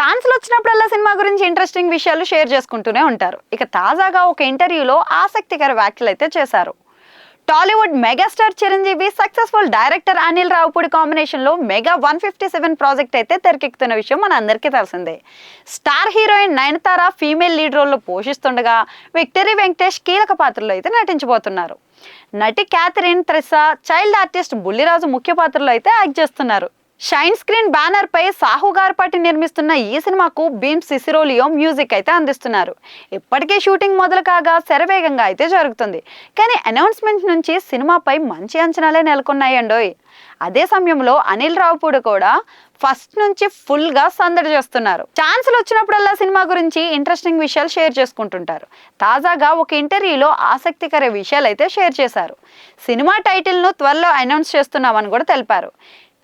ఛాన్స్లు వచ్చినప్పుడల్లా సినిమా గురించి ఇంట్రెస్టింగ్ విషయాలు షేర్ చేసుకుంటూనే ఉంటారు. ఇక తాజాగా ఒక ఇంటర్వ్యూలో ఆసక్తికర వ్యాఖ్యలు అయితే చేశారు. Tollywood megastar Chiranjeevi successful director Anil Ravipudi కాంబినేషన్లో mega one fifty seven project అయితే తెరకెక్కుతున్న విషయం మన అందరికీ తెలిసిందే. Star heroine Nayanthara female lead రోల్లో పోషిస్తుండగా విక్టరీ వెంకటేష్ కీలక పాత్రలో అయితే నటించబోతున్నారు. నటి Catherine Tresa child artist Bulliraju ముఖ్య పాత్రలో అయితే యాక్ట్ చేస్తున్నారు. షైన్ స్క్రీన్ బ్యానర్ పై సాహు గార్పాటి నిర్మిస్తున్న ఈ సినిమాకు భీమ్ సిసిరోలియో మ్యూజిక్ అయితే అందిస్తున్నారు. ఇప్పటికే షూటింగ్ మొదలు కాగా శరవేగంగా అయితే జరుగుతుంది. కానీ అనౌన్స్మెంట్ నుంచి సినిమాపై మంచి అంచనాలే నెలకొన్నాయండోయ్ అదే సమయంలో అనిల్ రావుపూడి కూడా ఫస్ట్ నుంచి ఫుల్గా సందడి చేస్తున్నారు. ఛాన్సులు వచ్చినప్పుడల్లా సినిమా గురించి ఇంట్రెస్టింగ్ విషయాలు షేర్ చేసుకుంటుంటారు. తాజాగా ఒక ఇంటర్వ్యూలో ఆసక్తికర విషయాలు అయితే షేర్ చేశారు. సినిమా టైటిల్ను త్వరలో అనౌన్స్ చేస్తున్నామని కూడా తెలిపారు.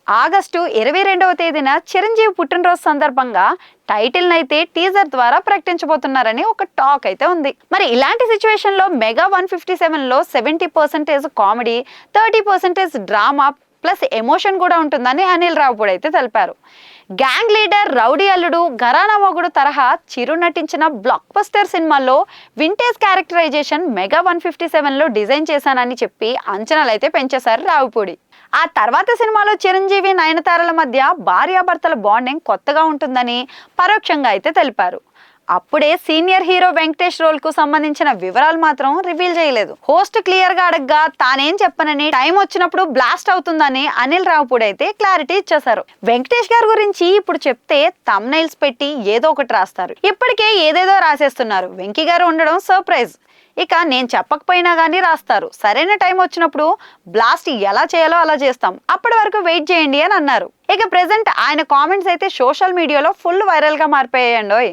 ఆగస్టు ఇరవై రెండవ తేదీన చిరంజీవి పుట్టినరోజు సందర్భంగా టైటిల్ అయితే టీజర్ ద్వారా ప్రకటించబోతున్నారని ఒక టాక్ అయితే ఉంది. మరి ఇలాంటి సిచ్యువేషన్లో మెగా వన్ ఫిఫ్టీ సెవెన్లో seventy percentage comedy thirty percentage drama plus emotion కూడా ఉంటుందని అనిల్ రావుపూడి అయితే తెలిపారు. గ్యాంగ్ లీడర్ రౌడీ అల్లుడు గరానా మొగుడు తరహా చిరు నటించిన బ్లాక్ బస్టర్ సినిమాల్లో vintage characterization mega one fifty సెవెన్లో డిజైన్ చేశానని చెప్పి అంచనాలు అయితే పెంచేశారు రావుపూడి. ఆ తర్వాత సినిమాలో చిరంజీవి నయనతారల మధ్య భార్యాభర్తల బాండింగ్ కొత్తగా ఉంటుందని పరోక్షంగా అయితే తెలిపారు. అప్పుడే సీనియర్ హీరో వెంకటేష్ రోల్కు సంబంధించిన వివరాలు మాత్రం రివీల్ చేయలేదు. హోస్ట్ క్లియర్గా అడగ్గా తానేం చెప్పనని టైం వచ్చినప్పుడు బ్లాస్ట్ అవుతుందని అనిల్ రావుపూడి అయితే క్లారిటీ ఇచ్చేశారు. వెంకటేష్ గారి గురించి ఇప్పుడు చెప్తే తమ్నైల్స్ పెట్టి ఏదో ఒకటి రాస్తారు. ఇప్పటికే ఏదేదో రాసేస్తున్నారు. వెంకీ గారు ఉండడం సర్ప్రైజ్. ఇక నేను చెప్పకపోయినా కానీ రాస్తారు. సరైన టైం వచ్చినప్పుడు బ్లాస్ట్ ఎలా చేయాలో అలా చేస్తాం. అప్పటి వరకు వెయిట్ చేయండి అని అన్నారు. ఇక ప్రెసెంట్ ఆయన కామెంట్స్ అయితే సోషల్ మీడియాలో ఫుల్ వైరల్గా మారిపోయాయండోయ్.